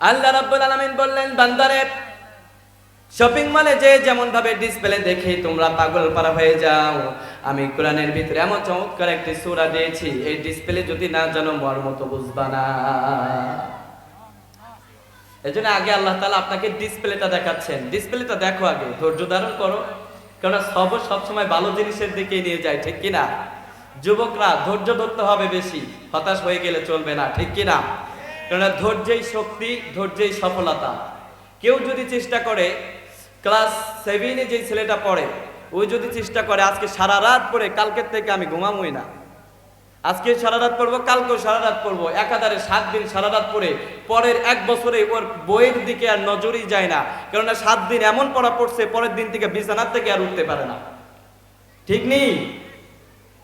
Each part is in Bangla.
আল্লাহ রাব্বুল আলামিন বললেন, বান্দারে শপিং মলে যে যেমন ভাবে ডিসপ্লে দেখে তোমরা পাগল পারা হয়ে যাও। আমি কোরআনের ভিতরে এমন চমৎকার একটি সূরা দিয়েছি, এই ডিসপ্লে যদি না জানো মর্ম তো বুঝবা না। এজন্য আগে আল্লাহ তাআলা আপনাকে ডিসপ্লেটা দেখাচ্ছেন। ডিসপ্লেটা দেখো আগে, ধৈর্য ধারণ করো। কারণ সব সবসময় ভালো জিনিসের দিকে নিয়ে যায়, ঠিক কিনা? যুবকরা ধৈর্য ধরতে হবে বেশি, হতাশ হয়ে গেলে চলবে না, ঠিক কিনা? কেননা ধৈর্যই শক্তি ধৈর্যই সফলতা। কেউ যদি চেষ্টা করে, ক্লাস সেভেনে যে ছেলেটা পড়ে ওই যদি চেষ্টা করে, আজকে সারা রাত পড়ে, কালকের থেকে আমি ঘুমামই না। আজকে সারা রাত পড়ব, কালকেও সারা রাত পড়ব। একাধারে সাত দিন সারা রাত পড়ে, পরের এক বছরে ওর বইয়ের দিকে আর নজরই যায় না। কেননা সাত দিন এমন পড়া পড়ছে, পরের দিন থেকে বিছানার থেকে আর উঠতে পারে না। ঠিক নেই?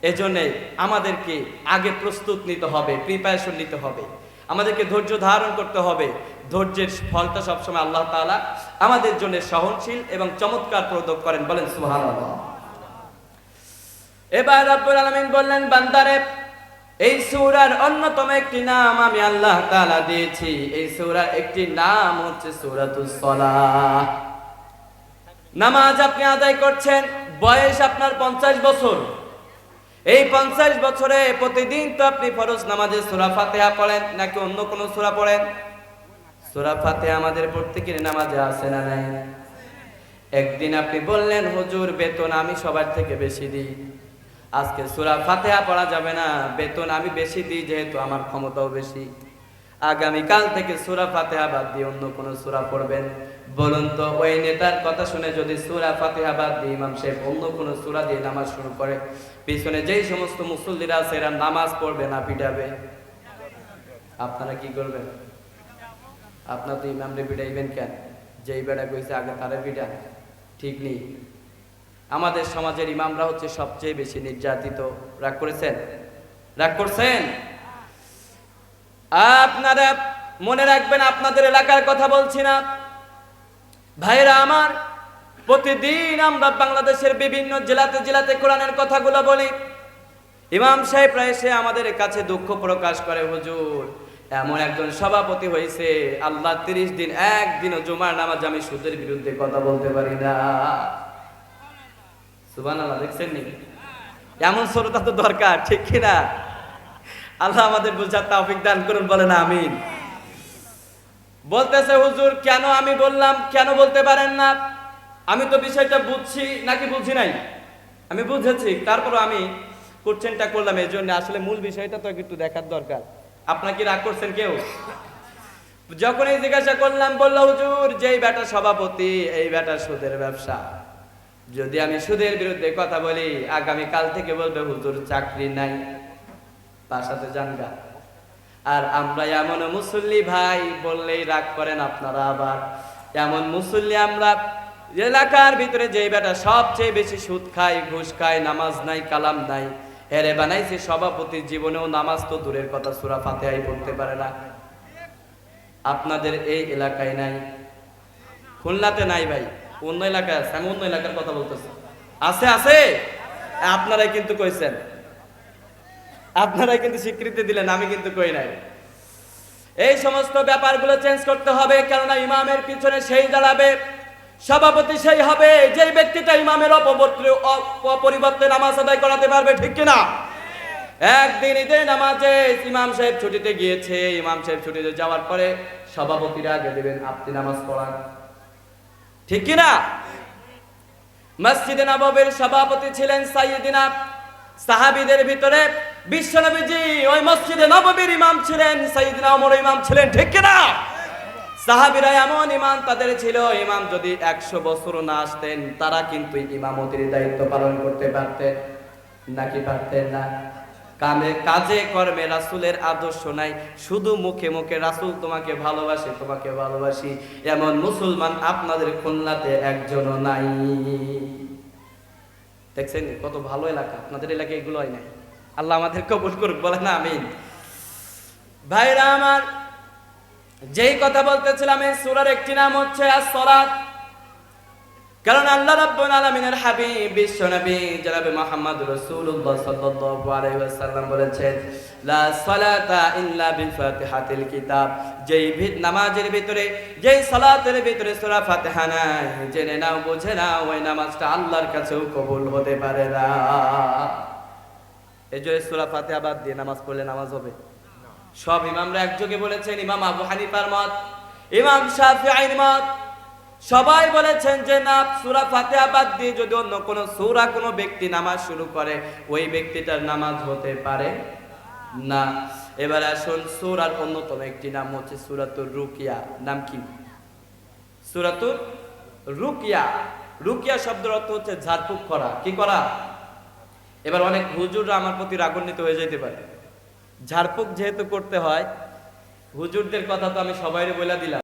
এজন্যে আমাদেরকে আগে প্রস্তুত নিতে হবে, প্রিপারেশন নিতে হবে। আমাদেরকে ধৈর্য ধারণ করতে হবে। ধৈর্যের ফলটা সবসময় আল্লাহ তাআলা আমাদের জন্য সহনশীল এবং চমৎকার প্রদক করেন। বলেন, সুবহানাল্লাহ। এবার রব্বুল আলামিন বললেন, বান্দারে, এই সূরার অন্যতম একটি নাম আমি আল্লাহ তাআলা দিয়েছি। এই সূরার একটি নাম হচ্ছে সূরাতুস সালাহ। নামাজ আপনি আদায় করছেন, বয়স আপনার পঞ্চাশ বছর। এই পঞ্চাশ বছরে প্রতিদিন তো আপনি ফরজ নামাজে সুরা ফাতেহা পড়েন, নাকি অন্য কোনো সুরা পড়েন? সুরা ফাতেহা আমাদের প্রত্যেকের নামাজে আছে না নাই? একদিন আপনি বললেন, হুজুর, বেতন আমি সবার থেকে বেশি দিই। আজকে সুরা ফাতেহা পড়া যাবে না, বেতন আমি বেশি দিই যেহেতু আমার ক্ষমতাও বেশি। আগামীকাল থেকে সুরা ফাতেহা বাদ দিয়ে অন্য কোন সুরা পড়বেন। বলুন তো, ওই নেতার কথা শুনে যদি সুরা ফাতেহা বাদ দিয়ে ইমাম সাহেব অন্য কোন সুরা দিয়ে নামাজ শুরু করে, পিছনে যেই সমস্ত মুসল্লিরা আছে এরা নামাজ পড়বে না পিটাবে? আপনারা কি করবেন? আপনার তো ইমামরে পিটাইবেন কেন? যেই বেড়া কইছে আগে তারে পিটা, ঠিক নেই। আমাদের সমাজের ইমামরা হচ্ছে সবচেয়ে বেশি নির্যাতিত। রাগ করেছেন? রাগ করছেন? আপনারা মনে রাখবেন আপনাদের এলাকার কথা বলছি না। ভাইরা আমার, প্রতিদিন আমরা বাংলাদেশের বিভিন্ন জেলাতে জেলাতে কোরআনের কথাগুলো বলি। ইমাম সাহেবরা এসে আমাদের কাছে দুঃখ প্রকাশ করে, হুজুর, এমন একজন সভাপতি হয়েছে আল্লাহ তিরিশ দিন, একদিনও জুমার নামাজ আমি সুদের বিরুদ্ধে কথা বলতে পারি না। সুবান আল্লাহ দেখছেন নি? এমন শ্রোতা তো দরকার, ঠিক কিনা? আল্লাহ আমাদের বোঝার তাওফিক দান করুন, বলেন আমিন। বলতেছে, হুজুর, কেন আমি বললাম? কেন বলতে পারেন না? আমি তো বিষয়টা বুঝছি, নাকি বুঝি নাই? আমি বুঝেছি তারপর আমি কোশ্চেনটা করলাম, এই জন্য আসলে মূল বিষয়টা তো একটু দেখার দরকার। আপনার কি রাগ করছেন কেউ? যখন এই জিজ্ঞাসা করলাম, বলল, হুজুর, যেই বেটা সভাপতি, এই বেটা সুদের ব্যবসা। যদি আমি সুদের বিরুদ্ধে কথা বলি আগামী কাল থেকে বলবে, হুজুর, চাকরি নাই, বাসাতে জানগা আর আমরা এমন মুসল্লি ভাই বললেই রাগ করেন আপনারা আবার। এমন মুসল্লি আমরা এলাকার ভিতরে যে বেটা সবচেয়ে বেশি সুদ খায়, ঘুষ খায়, নামাজ নাই, কালাম নাই, হেরে বানাইছে সভাপতি জীবনেও নামাজ তো দূরের কথা, সুরা ফাতেহাই পড়তে পারে না। আপনাদের এই এলাকায় নাই। খুলনাতে নাই ভাই, অন্য এলাকায় আছে, আমি অন্য এলাকার কথা বলতেছি। আছে আছে? আপনারাই কিন্তু কইছেন। আপনারাই কিন্তু স্বীকৃতি দিলেন, আমি কিন্তু কই নাই। এই সমস্ত ব্যাপারগুলো চেঞ্জ করতে হবে, কেননা ইমামের পিছনে সেই দাঁড়াবে, সভাপতি সেই হবে, যেই ব্যক্তিটা ইমামের অপরিবর্তে নামাজ আদায় করাতে পারবে, ঠিক কিনা? একদিন ঈদের নামাজে ইমাম সাহেব ছুটিতে গিয়েছে, ইমাম সাহেব ছুটিতে যাওয়ার পরে সভাপতিরা আগে দেবেন, আপনি নামাজ পড়ান। ঠিক কিনা? মসজিদে নববীর সভাপতি ছিলেন সাইয়েদিনা, সাহাবিদের ভিতরে ওই মসজিদে নববীর ইমাম ছিলেন সাইয়েদিনা ওমর ইমাম ছিলেন, ঠিক কিনা? সাহাবীরা এমন তাদের ছিল, ইমাম যদি একশো বছর না আসতেন, তারা কিন্তু ইমামতির দায়িত্ব পালন করতে পারতেন, নাকি পারতেন না? কামে, কাজে, কর্মে রাসূলের আদর্শ নাই, শুধু মুখে মুখে, রাসূল তোমাকে ভালোবাসে, তোমাকে ভালোবাসি, এমন মুসলমান আপনাদের খুলনাতে একজনও নাই। দেখছেন কত ভালো এলাকা, আপনাদের এলাকায় এগুলো হয় নাই। আল্লাহ আমাদের কবুল করুক বলে না আমিন। ভাইরা আমার, যেই কথা বলতেছিলাম, এই সূরার একটি নাম হচ্ছে আস-সালাত। কারণ আল্লাহ রাব্বুল আলামিনের হাবিব, বিশ্ব নবী জনাবে মুহাম্মদ রাসূলুল্লাহ সাল্লাল্লাহু আলাইহি ওয়াসাল্লাম বলেছেন, লা সালাতা ইল্লা বিল ফাতিহাতিল কিতাব। যেই নামাজের ভিতরে, যেই সালাতের ভিতরে সূরা ফাতিহা নাই, জেনে নাও, বুঝে নাও, ওই নামাজটা আল্লাহর কাছেও কবুল হতে পারে না। এই যে সূরা ফাতিহা বাদ দিয়ে নামাজ পড়লে নামাজ হবে? সব ইমামরা একযোগে বলেছেন, ইমাম আবু হানিফার মত, ইমাম মত। সবাই বলেছেন যে, না, সূরা দিয়ে যদি অন্য সূরা কোনো ব্যক্তি নামাজ শুরু করে, ওই ব্যক্তিটার নামাজ হতে পারে না। এবার আসুন, সূরার অন্যতম একটি নাম হচ্ছে সূরাতুর রুকিয়া। নাম কি? সূরাতুর রুকিয়া। রুকিয়া শব্দের অর্থ হচ্ছে ঝাড়ফুঁক করা। কি করা? এবার অনেক হুজুররা আমার প্রতি রাগান্বিত হয়ে যেতে পারে। ঝাড়ফুঁক যেহেতু করতে হয়, হুজুরদের কথা তো আমি সবাই বলে দিলাম।